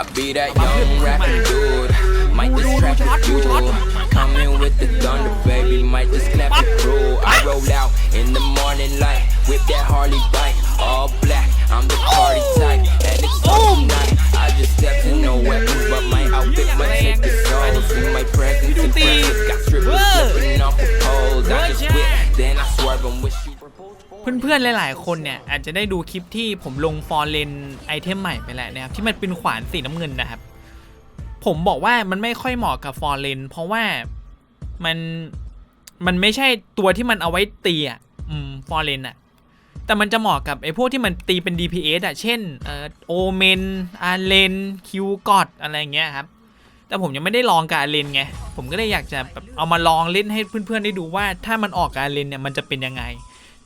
I be that young rapping dude. Might just trap it fuel. Coming with the thunder, baby. Might just clap it through. I roll out in the morning light with that Harley bike, all black. I'm the party type, and it's party night. I just stepped in no weapons, but my outfit might take the soul. See my presence presence got strippers slipping off the poles. I just whip, then I swerve and wish you. เพื่อนๆ หลายๆ คนเนี่ยอาจจะได้ดูคลิปที่ผมลงฟอร์เรนไอเทมใหม่ไปแล้วนะครับที่มันเป็นขวานสีน้ำเงินนะครับ ผมบอกว่ามันไม่ค่อยเหมาะกับฟอร์เรนเพราะว่ามันมันไม่ใช่ตัวที่มันเอาไว้ตีอะอืมฟอร์เรนอะแต่มันจะเหมาะกับไอ้พวกที่มันตีเป็น DPS อะ เช่นเอ่อโอเมนอาเลนคิวกอดอะไรเงี้ยครับ แต่ผมยังไม่ได้ลองกับอาเลนไง ผมก็เลยอยากจะแบบเอามาลองเล่นให้เพื่อนๆได้ดูว่าถ้ามันออกกับอาเลนเนี่ยมันจะเป็นยังไง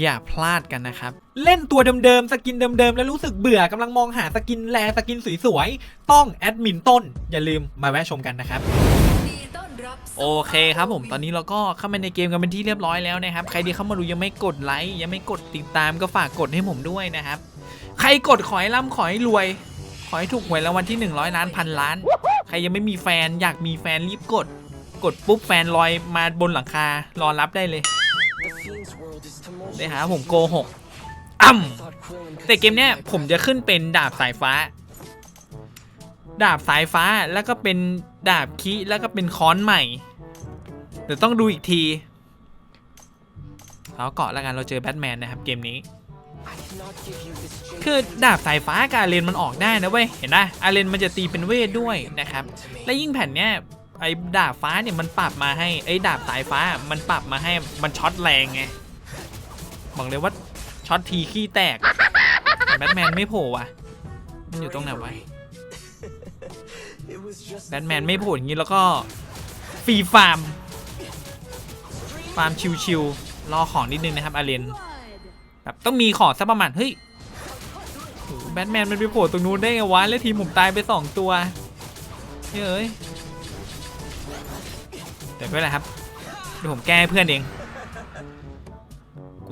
อย่าพลาดกันนะครับ เล่นตัวเดิมๆ สกินเดิมๆ แล้วรู้สึกเบื่อกำลังมองหาสกินแลสกินสวยๆ ต้องแอดมินต้น อย่าลืมมาแวะชมกันนะครับ โอเคครับผมตอนนี้เราก็เข้ามาในเกมกันเป็นที่เรียบร้อยแล้วนะครับ ใครที่เข้ามาดูยังไม่กดไลค์ยังไม่กดติดตามก็ฝากกดให้ผมด้วยนะครับ ใครกดขอให้ร่ำขอให้รวย ขอให้ถูกหวยรางวัลที่ 100 ล้านพันล้าน ใครยังไม่มีแฟนอยากมีแฟนรีบกด กดปุ๊บแฟนลอยมาบนหลังคารอรับได้เลย เลยหาผมโกหกอ่ำแต่เกมเนี้ยผมจะขึ้นเป็นดาบสายฟ้า ดาบสายฟ้าแล้วก็เป็นดาบคิแล้วก็เป็นค้อนใหม่เดี๋ยวต้องดูอีกทีเราเกาะแล้วกันเราเจอแบทแมนนะครับเกมนี้ คือดาบสายฟ้ากับอาเลนมันออกได้นะเว้ยเห็นไหมอาเลนมันจะตีเป็นเวทด้วยนะครับ และยิ่งแผ่นเนี้ยไอ้ดาบฟ้าเนี่ยมันปรับมาให้ไอ้ดาบสายฟ้ามันปรับมาให้มันช็อตแรงไง บอกเลยว่าช็อตทีขี้แตกแต่แบทแมนไม่โผล่ว่ะมันอยู่ตรงไหนวะแบทแมนไม่โผล่อย่างนี้แล้วก็ฟรีฟาร์มฟาร์มชิวๆรอของนิดนึงนะครับอาเลนแบบต้องมีของสักประมาณเฮ้ยโหแบทแมนมันไปโผล่ตรงนู้นได้ไงวะ แล้วทีมผมตายไปสองตัวเฮ้ยแต่ไม่เป็นไรครับเดี๋ยวผมแก้ให้เพื่อนเอง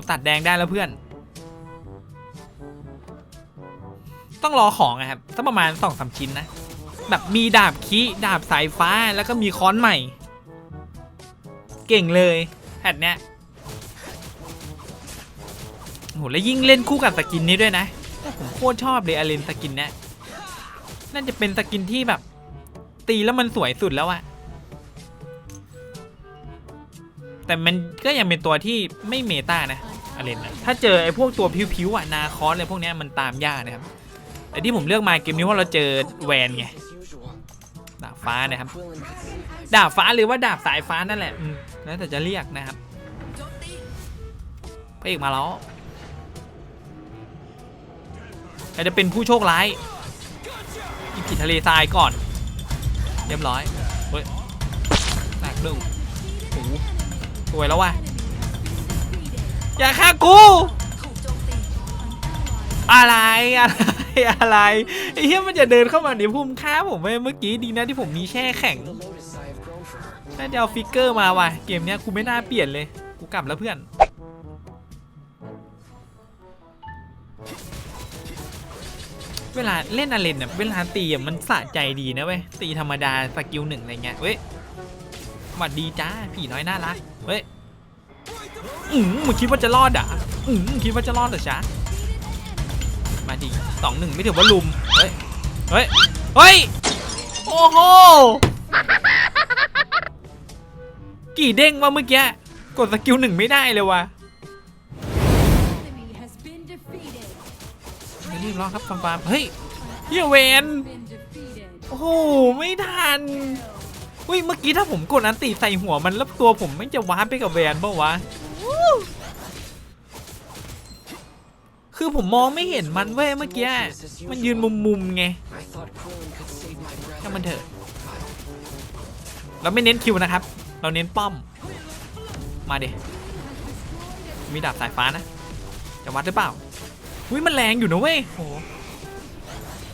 กูตัดแดงได้แล้วเพื่อน ต้องรอของอะครับสักประมาณสองสามชิ้นนะ แบบมีดาบคีดาบสายฟ้าแล้วก็มีค้อนใหม่ เก่งเลยแพทเนี้ยโหแล้วยิ่งเล่นคู่กับสกินนี้ด้วยนะผมโคตรชอบเลยอาเลนสกินเนี้ยน่าจะเป็นสกินที่แบบ ตีแล้วมันสวยสุดแล้วอะแต่มันก็ยังเป็นตัวที่ไม่เมตานะ อาเลนนะถ้าเจอไอ้พวกตัวผิวๆอะนาคอสอะไรพวกนี้มันตามยากนะครับแต่ที่ผมเลือกมาเกมนี้เพราะเราเจอแวนไงดาบฟ้านะครับดาบฟ้าหรือว่าดาบสายฟ้านั่นแหละแล้วแต่จะเรียกนะครับพระเอกมาแล้วใครจะเป็นผู้โชคร้ายกินกิทะเลทรายก่อนเรียบร้อยเฮ้ยหนักหนึ่งโอ้โหสวยแล้วว่ะ อย่าฆ่ากูอะไรอะไรอะไรไอ้เหี้ยมันจะเดินเข้ามาในพุ่มฆ่าผมไปเมื่อกี้ดีนะที่ผมมีแช่แข็งน่าจะเอาฟิกเกอร์มาว่ะเกมเนี้ยกูไม่น่าเปลี่ยนเลยกูกลับแล้วเพื่อนเวลาเล่นอาเลนเนี่ยเวลาตีมันสะใจดีนะเว้ยตีธรรมดาสกิลหนึ่งอะไรเงี้ยเว้ยหวัดดีจ้าผีน้อยน่ารักเว้ย อืมมึงคิดว่าจะรอดอะอืมมึงคิดว่าจะรอดเหรอจ๊ะมาดีสองหนึ่งไม่ถือว่าลุม เฮ้ย เฮ้ย เฮ้ย โอ้โห กี่เด้งวะเมื่อกี้ กดสกิลหนึ่งไม่ได้เลยวะไม่รีบร้องครับฟาร์มฟาร์มเฮ้ยเฮียเวนโอ้โห ไม่ทัน อุ้ยเมื่อกี้ถ้าผมกดอันติใส่หัวมันแล้วตัวผมไม่จะว้าไปกับแวนเปล่าวะคือผมมองไม่เห็นมันเว้ยเมื่อกี้มันยืนมุมๆไง I thought Krillin could save my breath. ช่ามันเถอะ เราไม่เน้นคิวนะครับ เราเน้นป้อม มาเดมีดาบสายฟ้านะ จะวัดหรือเปล่าอุ้ยมันแรงอยู่นะเว้ยโอ้โห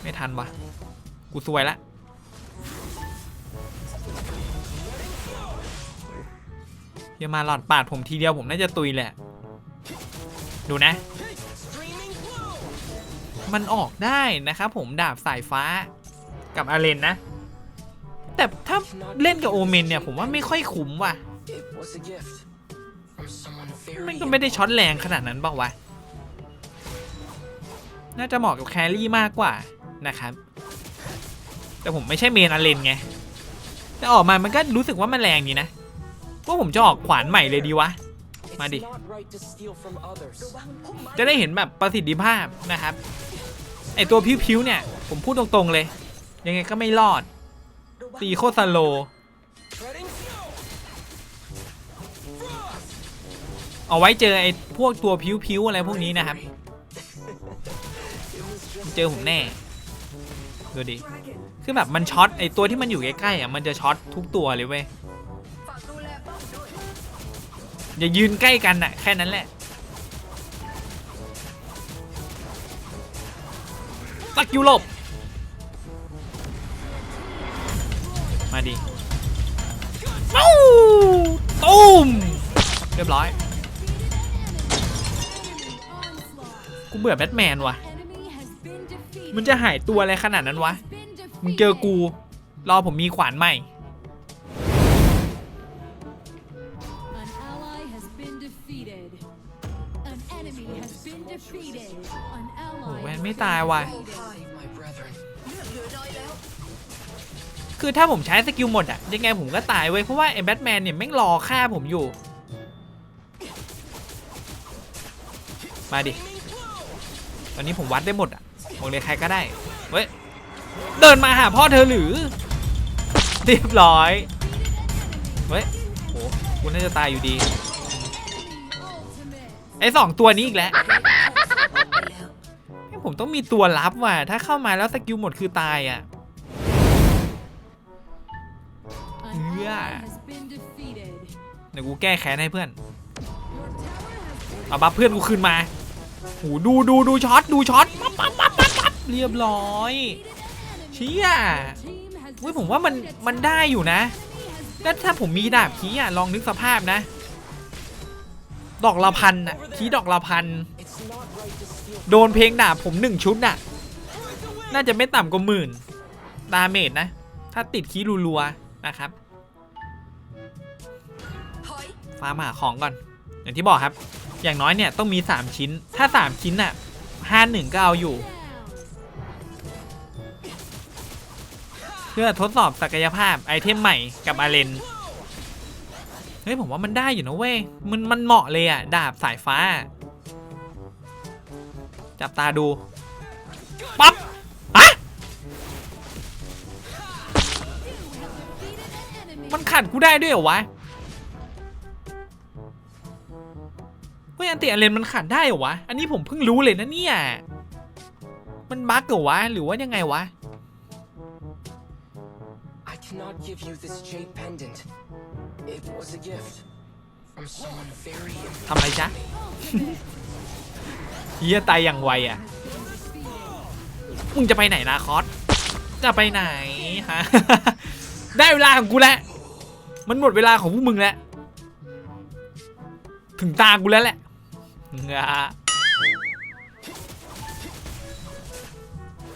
ไม่ทันวะกูซวยละ เดี๋ยวมาหลอดปาดผมทีเดียวผมน่าจะตุยแหละ ดูนะ มันออกได้นะครับผมดาบสายฟ้ากับอาเลนนะ แต่ถ้าเล่นกับโอเมนเนี่ย ผมว่าไม่ค่อยคุ้มว่ะ มันก็ไม่ได้ช็อตแรงขนาดนั้นเปล่าวะ น่าจะเหมาะกับแครี่มากกว่านะครับ แต่ผมไม่ใช่เมนอาเลนไง แต่ออกมามันก็รู้สึกว่ามันแรงดีนะ ว่าผมจะออกขวานใหม่เลยดีวะ It's Madi. not right to steal from others. จะได้เห็นแบบประสิทธิภาพนะครับ ไอตัวพิ้วๆเนี่ย ผมพูดตรงๆเลย ยังไงก็ไม่รอด ตีโคตรสโลว์ Treading เอาไว้เจอไอ้พวกตัวพิ้วๆอะไรพวกนี้นะครับ เจอผมแน่ ดูดิ คือแบบมันช็อตไอ้ตัวที่มันอยู่ใกล้ๆอะมันจะช็อตทุกตัวเลยเว้ย อย่ายืนใกล้กันอะ แค่นั้นแหละตักยูหลบมาดิเอ้าตูมเรียบร้อย กูเบื่อแบทแมนว่ะมันจะหายตัวอะไรขนาดนั้นวะ มึงเจอกู รอผมมีขวานใหม่ ไม่ been ตายว่ะ defeated. my brethren. คือถ้าผมใช้สกิลหมดอะยังไงผมก็ตายเว้ยเพราะว่าไอ้แบทแมนเนี่ยแม่งรอฆ่าผมอยู่ มาดิ ตอนนี้ผมวัดได้หมดอะบอกเลยใครก็ได้ เว้ย เดินมาหาพ่อเธอหรือ เรียบร้อยเฮ้ยโหคุณน่าจะตายอยู่ดี Ultimate. ไอ้สองตัวนี้อีกแล้วผม ต้องมีตัวรับว่ะ ถ้าเข้ามาแล้วสกิลหมดคือตายอะ An Yeah. ally has been defeated. เดี๋ยวกูแก้แค้นให้เพื่อน เอาบัฟเพื่อนกูคืนมาโหดูดูดูช็อตดูช็อตปั๊บปั๊บปั๊บปั๊บเรียบร้อยเชี่ยอุ้ยผมว่ามันมันได้อยู่นะแล้วถ้าผมมีดาบคีอะลองนึกสภาพนะ ดอกละพันอะคีดอกละพัน โดนเพลงดาผมหนึ่งชุดน่ะ น่าจะไม่ต่ำกว่าหมื่นดาเมจนะ ถ้าติดคีรัวๆนะครับ ฟาร์มหาของก่อน อย่างที่บอกครับ อย่างน้อยเนี่ยต้องมี 3 ชิ้น ถ้า 3 ชิ้นน่ะห้าหนึ่งก็เอาอยู่ เพื่อทดสอบศักยภาพไอเทมใหม่กับอาเลนเฮ้ยผมว่ามันได้อยู่นะเว้ย มันมันเหมาะเลยอะดาบสายฟ้า จับตาดูปั๊บอะ You have defeated an enemy. มันขัดกูได้ด้วยเหรอวะเฮ้ยอันติอาเลนมันขัดได้เหรอวะ อันนี้ผมเพิ่งรู้เลยนะเนี่ย มันบั๊กเหรอวะ หรือว่ายังไงวะ I cannot give you this jade pendant. It was a gift from someone very ทำไรจ๊ะ เฮียตายอย่างไวอะ มึงจะไปไหนนะคอส จะไปไหนฮะ ได้เวลาของกูแล้ว มันหมดเวลาของพวกมึงแล้ว ถึงตากูแล้วแหละงา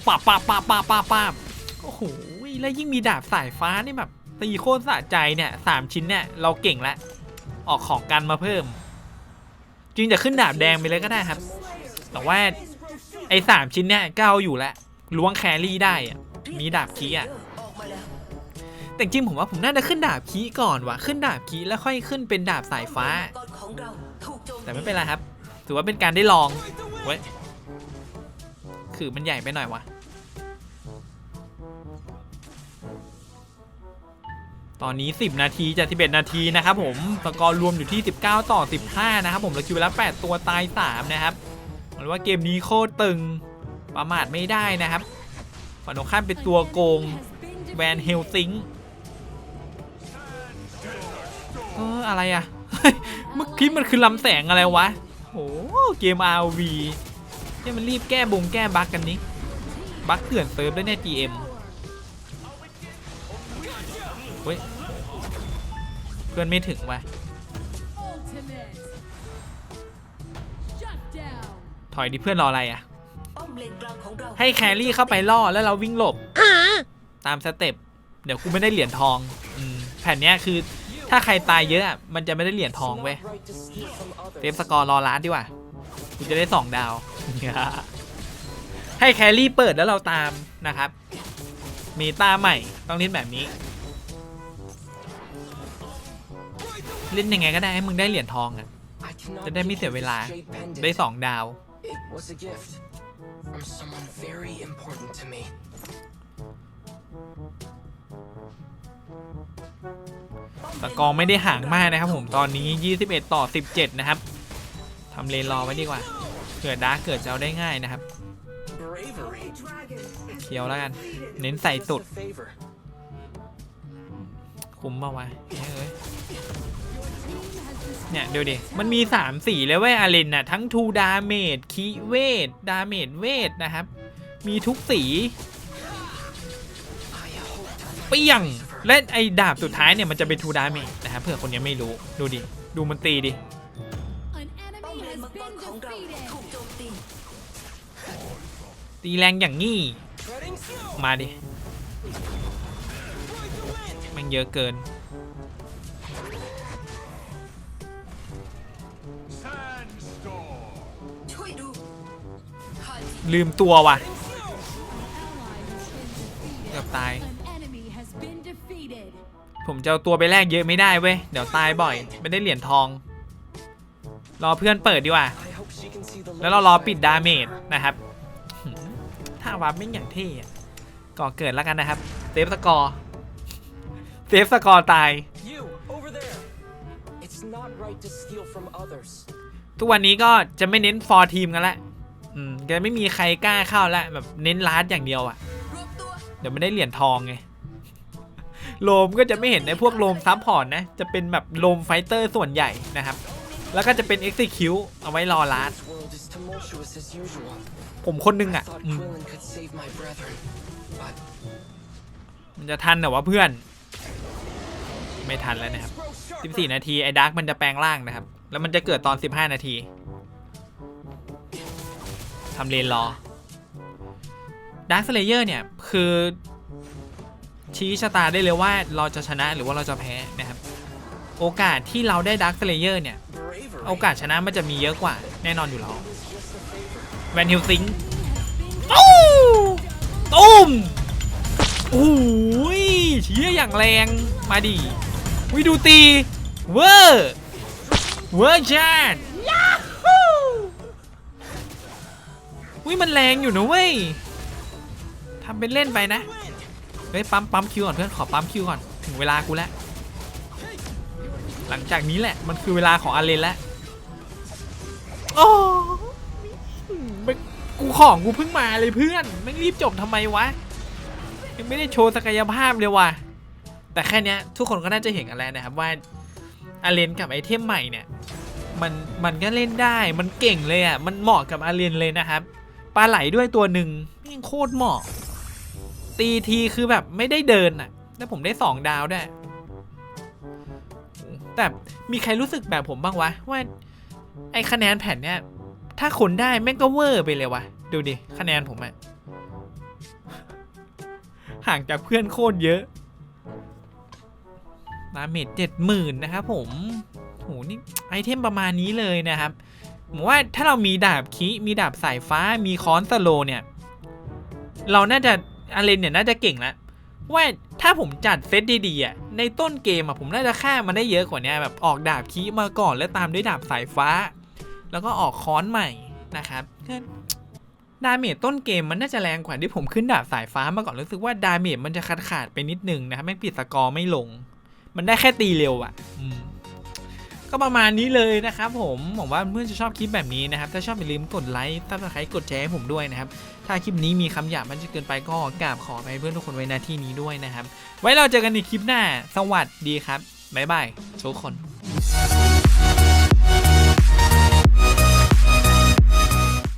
ปาบปาบปาบปาบปาบปาโอ้โห แล้วยิ่งมีดาบสายฟ้านี่แบบตีโคตรสะใจเนี่ยสามชิ้นเนี่ยเราเก่งแล้ว ออกของกันมาเพิ่ม จริงจะขึ้นดาบแดงไปเลยก็ได้ครับ แต่ว่าไอ้สามชิ้นเนี่ยก็เอาอยู่แล้วล้วงแครี่ได้อะมีดาบคีอะแต่จริงผมว่าผมน่าจะขึ้นดาบคีก่อนว่ะขึ้นดาบคีแล้วค่อยขึ้นเป็นดาบสายฟ้า แต่ไม่เป็นไรครับ ถือว่าเป็นการได้ลองเว้ยคือมันใหญ่ไปหน่อยวะตอนนี้ 10 นาทีจาก11 นาทีนะครับผมสกอร์รวมอยู่ที่ 19 ต่อ 15 นะครับผมแล้วคิวไปแล้ว 8 ตัวตาย 3 นะครับ เหมือว่าเกมนี้โคตรตึงประมาทไม่ได้นะครับฝั่งตรงข้ามเป็นตัวโกงแวนเฮลซิง defeated. อออะไรอะเมื่อกี้มันคือลำแสงอะไรวะโอ้เกม RV เนี่ยมันรีบแก้บงแก้บั๊กกันนี้บั๊กเถื่อนเซิร์ฟด้วยเนี่ย GM เฮ้ยเพื่อนไม่ถึงว่ะ ถอยดิเพื่อนรออะไรอะป้อมเลนกลางของเราให้แครี่เข้าไปล่อแล้วเราวิ่งหลบตามสเต็ปเดี๋ยวกูไม่ได้เหรียญทองอืมแผ่นเนี้ยคือถ้าใครตายเยอะอะมันจะไม่ได้เหรียญทองเว้ยเซฟสกอร์รอล้านดีกว่ากูจะได้สองดาว ให้แครี่เปิดแล้วเราตามนะครับ มีตาใหม่ต้องเล่นแบบนี้ เล่นยังไงก็ได้ให้มึงได้เหรียญทองอะจะได้ไม่เสียเวลาได้สองดาว It was a gift from someone very important to me. สกอร์ไม่ได้ห่างมากนะครับผมตอนนี้ 21 ต่อ 17 นะครับทำเลนรอไว้ดีกว่าเผื่อดาร์กเกิดจะเอาได้ง่ายนะครับ Bravery เคียวแล้วกัน เน้นใส่สุด a favor. คุ้มปะวะเฮ้ย Team has เนี่ยเดี๋ยวดิมันมี 3 สีเลยเว้ยอาเลนน่ะทั้งทูดาเมจคีเวทดาเมจเวทนะครับ มีทุกสีเปี้ยง และไอ้ดาบสุดท้ายเนี่ยมันจะเป็นทูดาเมจนะครับเผื่อคนยังไม่รู้ดูดิ ดูมันตีดิ An ป้อม enemy เลน has มังกร been ของเรา defeated. ถูกโจมตีตีแรงอย่างงี้ Treading snow. มาดิแมันเยอะเกิน ช่วยดูข้าที่ลืมตัวว่ะ Ally has been defeated. เกือบตาย An enemy has been defeated. ผมจะเอาตัวไปแลกเยอะไม่ได้เว้ย เดี๋ยวตายบ่อย ไม่ได้เหรียญทอง รอเพื่อนเปิดดีกว่า I hope she can see the แล้วเรารอปิดดาเมจนะครับหืมถ้าวับไม่งอย่างเท่อะก่อเกิดแล้วกันนะครับเซฟสกอร์เซฟสกอร์ตาย ทุกวันนี้ก็จะไม่เน้นฟอร์ทีมกันละอืมจะไม่มีใครกล้าเข้าแล้วแบบเน้นลาดอย่างเดียวอะ่ะรวมตัวเดี๋ยวไม่ได้เหรียญทองไง โลมก็จะไม่เห็นในพวกโลมซับพอร์ตนะ จะเป็นแบบโลมไฟเตอร์ส่วนใหญ่นะครับ แล้วก็จะเป็น Execute เอาไว้รอลาด This world is tumultuous as usual. ผมคนหนึง I อะ thought อืม Quillen could save my brethren, but มันจะทันเหรอวะเพื่อน ไม่ทันแล้วนะครับ 14 นาที ไอ้ดาร์กมันจะแปลงร่างนะครับ แล้วมันจะเกิดตอน 15 นาทีทำเลนรอดาร์ s สเลเยอร์เนี่ย คือ ชี้ชะตาได้เลยว่าเราจะชนะหรือว่าเราจะแพ้นะครับ โอกาสที่เราได้ดาร์ s สเลเยอร์เนี่ย โอกาสชนะมันจะมีเยอะกว่า แน่นอนอยู่แล้วแวนฮิลซิงตู้ตุ้มโอ้ยเชี่ยอย่างแรง มาดิ วิดูตีเวอร์เวอร์จัดยาฮูวิมันแรงอยู่นะเว้ยทำเป็นเล่นไปนะ เฮ้ยปั๊มปั๊มคิวก่อนเพื่อนขอปั๊มคิวก่อนถึงเวลากูแล้ว หลังจากนี้แหละมันคือเวลาของอาเลนแล้วโอ้ไม่กูของกูเพิ่งมาเลยเพื่อนไม่งรีบจบทำไมวะยังไม่ได้โชว์ศักยภาพเลยว่ะ แต่แค่นี้ทุกคนก็น่าจะเห็นกันแล้วนะครับว่าอาเลนกับไอเทมใหม่เนี่ยมันมันก็เล่นได้มันเก่งเลยอะมันเหมาะกับอาเลนเลยนะครับปลาไหลด้วยตัวหนึ่งนี่โคตรเหมาะ ตีทีคือแบบไม่ได้เดินอะแล้วผมได้สองดาวได้แต่มีใครรู้สึกแบบผมบ้างวะว่าไอคะแนนแผ่นเนี่ยถ้าคนได้แม่งก็เวอร์ไปเลยวะดูดิคะแนนผมอะห่างจากเพื่อนโคตรเยอะ ดาเมจเจ็ดหมื่นนะครับผมโหนี่ไอเทมประมาณนี้เลยนะครับผมว่าถ้าเรามีดาบคิมีดาบสายฟ้ามีค้อนสโลเนี่ย เราน่าจะอาเลนเนี่ยน่าจะเก่งแล้วว่าถ้าผมจัดเซตดีๆอะในต้นเกมอะผมน่าจะฆ่ามันได้เยอะกว่านี้แบบออกดาบคิมาก่อนแล้วตามด้วยดาบสายฟ้า แล้วก็ออกค้อนใหม่นะครับดาเมจต้นเกมมันน่าจะแรงกว่าที่ผมขึ้นดาบสายฟ้ามาก่อนรู้สึกว่าดาเมจมันจะขาดขาดไปนิดนึงนะครับไม่งปิดสกอร์ไม่ลง มันได้แค่ตีเร็วอะ่ะอืมก็ประมาณนี้เลยนะครับผมหวังว่าเพื่อนจะชอบคลิปแบบนี้นะครับ ถ้าชอบอย่าลืมกดไลค์ถ้าใครกดแชร์ให้ผมด้วยนะครับ ถ้าคลิปนี้มีคำหยาบมันจะเกินไปก็กราบขอไปเพื่อนทุกคนไว้หน้าที่นี้ด้วยนะครับ ไว้เราเจอกันในคลิปหน้า สวัสดีครับบ๊ายบายทุกคน An